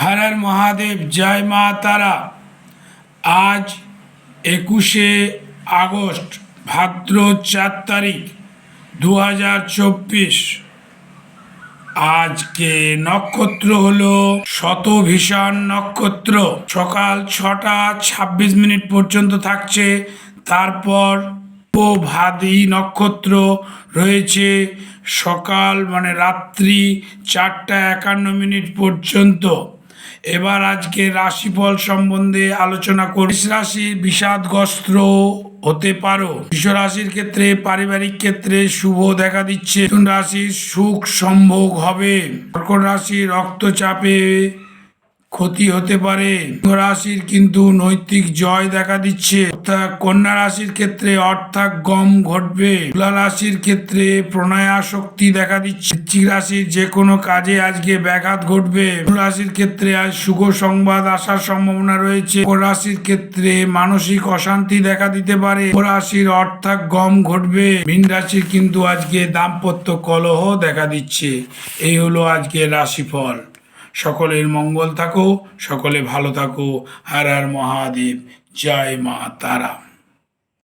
হর হর মহাদেব, জয় মা তারা। আজ একুশে আগস্ট ভাদ্র চার তারিখ দু হাজার চব্বিশ। আজকে নক্ষত্র হলো শতভীষণ নক্ষত্র। সকাল ছটা ছাব্বিশ মিনিট পর্যন্ত থাকছে। তারপর ভাদি নক্ষত্র রয়েছে সকাল মানে রাত্রি চারটা একান্ন মিনিট পর্যন্ত। এবার আজকে রাশিফল সম্বন্ধে আলোচনা করি রাশি বিষাদগ্রস্ত হতে পারো। রাশির ক্ষেত্রে পারিবারিক ক্ষেত্রে শুভ দেখা দিচ্ছে। রাশির সুখ সম্ভোগ হবে। কর্কট রাশি রক্তচাপে ক্ষতি হতে পারে। রাশির কিন্তু নৈতিক জয় দেখা দিচ্ছে। অর্থাৎ কন্যা রাশির ক্ষেত্রে অর্থাৎ গম ঘটবে। তুলা রাশির ক্ষেত্রে প্রণয়াসক্তি দেখা দিচ্ছে। বৃশ্চিক রাশির যে কোনো কাজে আজকে ব্যাঘাত ঘটবে। রাশির ক্ষেত্রে আজ শুভ সংবাদ আসার সম্ভাবনা রয়েছে। রাশির ক্ষেত্রে মানসিক অশান্তি দেখা দিতে পারে। রাশির অর্থাৎ গম ঘটবে। মীন রাশির কিন্তু আজকে দাম্পত্য কলহ দেখা দিচ্ছে। এই হলো আজকে রাশিফল। সকলের মঙ্গল থাকো সকলে ভালো থাকো হর হর মহাদেব জয় মা তারা।